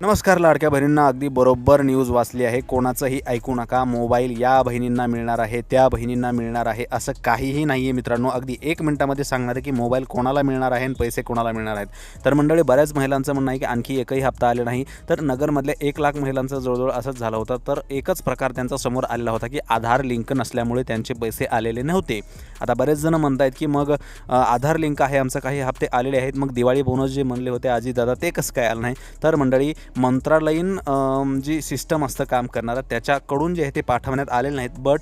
नमस्कार लाडक्या बहिणींना अगदी बरोबर न्यूज वाचली आहे. कोणाचंही ऐकू नका. मोबाईल या बहिणींना मिळणार आहे त्या बहिणींना मिळणार आहे असं काहीही नाही आहे मित्रांनो. अगदी एक मिनिटामध्ये सांगणार आहे की मोबाईल कोणाला मिळणार आहे आणि पैसे कोणाला मिळणार आहेत. तर मंडळी बऱ्याच महिलांचं म्हणणं आहे की आणखी एकही हप्ता आले नाही. तर नगरमधल्या एक लाख महिलांचं जवळजवळ असंच झालं होतं. तर एकच प्रकार त्यांचा समोर आलेला होता की आधार लिंक नसल्यामुळे त्यांचे पैसे आलेले नव्हते. आता बरेच जण म्हणत आहेत की मग आधार लिंक आहे आमचं काही हप्ते आलेले आहेत. मग दिवाळी बोनस जे म्हणले होते आजी दादा ते कसं काय आलं नाही? तर मंडळी मंत्रालयीन जी सिस्टम असतं काम करणारं त्याच्याकडून जे आहे ते पाठवण्यात आलेले नाहीत. बट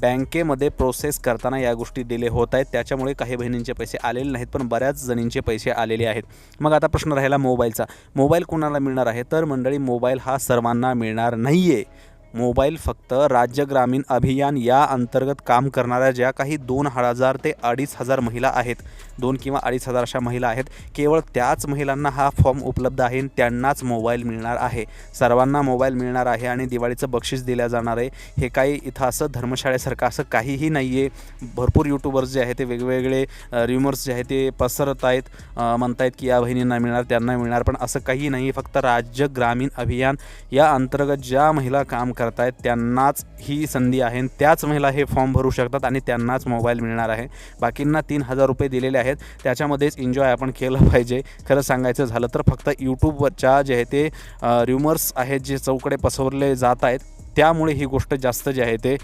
बँकेमध्ये प्रोसेस करताना या गोष्टी डिले होत आहेत. त्याच्यामुळे काही बहिणींचे पैसे आलेले नाहीत पण बऱ्याच जणींचे पैसे आलेले आहेत. मग आता प्रश्न राहिला मोबाईलचा. मोबाईल कोणाला मिळणार आहे? तर मंडळी मोबाईल हा सर्वांना मिळणार नाही आहे मोबाईल फक्त राज्य ग्रामीण अभियान या अंतर्गत काम करणाऱ्या ज्या काही दोन हजार ते अडीच हजार महिला आहेत दोन किंवा अडीच हजार अशा महिला आहेत केवळ त्याच महिलांना हा फॉर्म उपलब्ध आहे आणि त्यांनाच मोबाईल मिळणार आहे. सर्वांना मोबाईल मिळणार आहे आणि दिवाळीचं बक्षीस दिल्या जाणार आहे. हे काही इथं असं धर्मशाळेसारखं असं काहीही नाही आहे भरपूर यूट्यूबर्स जे आहे ते वेगवेगळे रिमर्स जे आहेत ते पसरत आहेत. म्हणतायत की या बहिणींना मिळणार त्यांना मिळणार पण असं काही नाही फक्त राज्य ग्रामीण अभियान या अंतर्गत ज्या महिला काम करत आहेत त्यांनाच ही संधी आहे आणि त्याच महिला हे फॉर्म भरू शकतात आणि त्यांनाच मोबाईल मिळणार आहे. बाकींना तीन हजार रुपये दिलेले आहेत. त्याच्यामध्येच एन्जॉय आपण केलं पाहिजे. खरं सांगायचं झालं तर फक्त यूट्यूबवरच्या जे आहे ते र्युमर्स आहेत जे चौकडे पसरले जात आहेत त्यामुळे ही गोष्ट जास्त जी आहे ते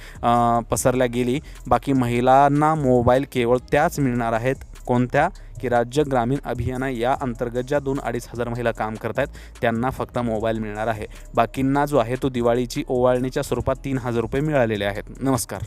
पसरल्या गेली. बाकी महिलांना मोबाईल केवळ त्याच मिळणार आहेत. कोणत्या की राज्य ग्रामीण अभियाना या अंतर्गत ज्या दोन अडीच हजार महिला काम करत आहेत त्यांना फक्त मोबाईल मिळणार आहे. बाकींना जो आहे तो दिवाळीची ओवाळणीच्या स्वरूपात तीन हजार रुपये मिळालेले आहेत. नमस्कार.